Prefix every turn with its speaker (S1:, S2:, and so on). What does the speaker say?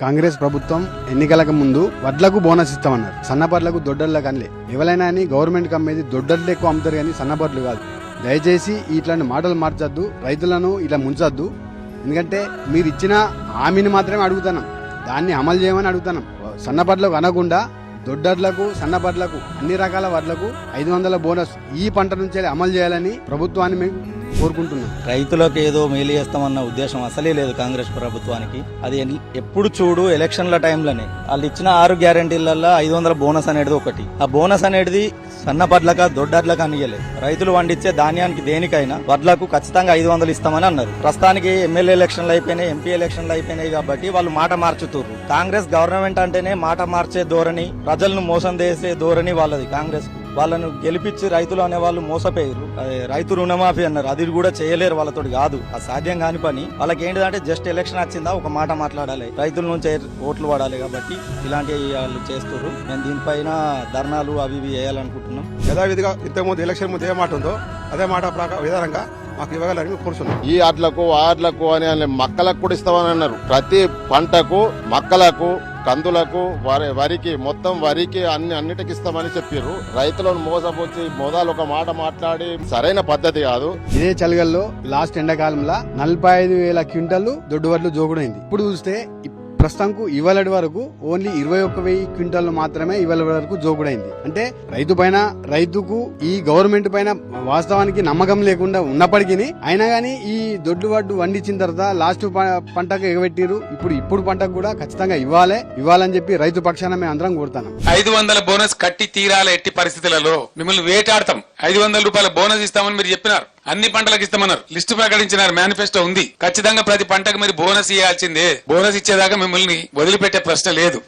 S1: కాంగ్రెస్ ప్రభుత్వం ఎన్నికలకు ముందు వడ్లకు బోనస్ ఇస్తామన్నారు. సన్నపడ్లకు దొడ్డర్లకు అనలే ఎవరైనా అని గవర్నమెంట్ కమ్మేది దొడ్డర్లు ఎక్కువ అమ్ముతారు కానీ సన్నపడ్లు కాదు. దయచేసి ఇట్లాంటి మాటలు మార్చొద్దు రైతులను ఇలా ముంచొద్దు. ఎందుకంటే మీరు ఇచ్చిన హామీని మాత్రమే అడుగుతున్నాం. దాన్ని అమలు చేయమని అడుగుతున్నాం. సన్నబడ్లకు అనకుండా దొడ్డర్లకు సన్నబడ్లకు అన్ని రకాల వడ్లకు ఐదు వందల బోనస్ ఈ పంట నుంచి అమలు చేయాలని ప్రభుత్వాన్ని మేము కోరుకుంటున్నాం.
S2: రైతులకు ఏదో మేలు చేస్తామన్న ఉద్దేశం అసలే లేదు కాంగ్రెస్ ప్రభుత్వానికి. అది ఎప్పుడు చూడు ఎలక్షన్ల టైంలోనే. వాళ్ళు ఇచ్చిన ఆరు గ్యారంటీలలో ఐదు వందల బోనస్ అనేది ఒకటి. ఆ బోనస్ అనేది సన్న పడ్లక దొడ్డడ్లక అనియలేదు రైతులు పండించే ధాన్యానికి దేనికైనా వడ్లకు ఖచ్చితంగా ఐదు వందలు ఇస్తామని అన్నారు. ప్రస్తుతానికి ఎమ్మెల్యే ఎలక్షన్లు అయిపోయినాయి ఎంపీ ఎలక్షన్లు అయిపోయినాయి కాబట్టి వాళ్ళు మాట మార్చుతున్నారు కాంగ్రెస్ గవర్నమెంట్ అంటేనే మాట మార్చే ధోరణి ప్రజలను మోసం చేసే ధోరణి వాళ్ళది కాంగ్రెస్ వాళ్ళను గెలిపించి రైతులు అనే వాళ్ళు మోసపోయారు రైతు రుణమాఫీ అన్నారు. అది కూడా చేయలేరు వాళ్ళతో కాదు. అది సాధ్యం కాని పని. వాళ్ళకి ఏంటిదంటే జస్ట్ ఎలక్షన్ వచ్చిందా ఒక మాట మాట్లాడాలి. రైతుల నుంచి ఓట్లు పడాలి కాబట్టి ఇలాంటివి వాళ్ళు చేస్తారు నేను దీనిపైన ధర్నాలు అవి ఇవి వేయాలనుకుంటున్నాం.
S3: యథావిధిగా ఇంతకుముందు ఎలక్షన్ ముందు ఏ మాట ఉందో అదే మాట ప్రకా- విధానంగా మాకు ఇవ్వగలని కోరుతున్నాం
S4: ఈ ఆటలకు ఆ ఆటలకు అని మక్కలకు కూడా ఇస్తామని అన్నారు. ప్రతి పంటకు మక్కలకు కందులకు వరి వరికి మొత్తం వరికి అన్ని అన్నిటికి ఇస్తామని చెప్పారు రైతులను మోసపోచి మోదాలు ఒక మాట మాట్లాడి సరైన పద్ధతి కాదు.
S1: ఇదే చలిగల్లో లాస్ట్ ఎండాకాలంలో నలభై ఐదు వేల క్వింటల్ దొడ్డు వడ్లు జోగుడైంది. ఇప్పుడు చూస్తే ప్రస్తుతంకు ఇవాళ వరకు ఓన్లీ ఇరవై ఒక్క వెయ్యి క్వింటాల్ మాత్రమే ఇవాళ వరకు జోగుడైంది అంటే రైతు పైన రైతుకు ఈ గవర్నమెంట్ పైన వాస్తవానికి నమ్మకం లేకుండా ఉన్నప్పటికీ అయినా కానీ ఈ దొడ్డు వడ్డు వండించిన తర్వాత లాస్ట్ ప- పంటకు ఎగబెట్టిరు ఇప్పుడు ఇప్పుడు పంటకు కూడా ఖచ్చితంగా ఇవ్వాలే ఇవ్వాలని చెప్పి రైతు పక్షాన మేము అందరం కోరుతాం
S5: ఐదు వందల బోనస్ కట్టి తీరాల ఎట్టి పరిస్థితులలో. మిమ్మల్ని వేటాడతాం. ఐదు వందల రూపాయల బోనస్ ఇస్తామని మీరు చెప్పినారు. అన్ని పంటలకు ఇస్తామన్నారు. లిస్టు ప్రకటించినారు. మేనిఫెస్టో ఉంది. ఖచ్చితంగా ప్రతి పంటకు మీరు బోనస్ ఇవ్వాల్సిందే బోనస్ ఇచ్చేదాకా మిమ్మల్ని వదిలిపెట్టే ప్రశ్న లేదు.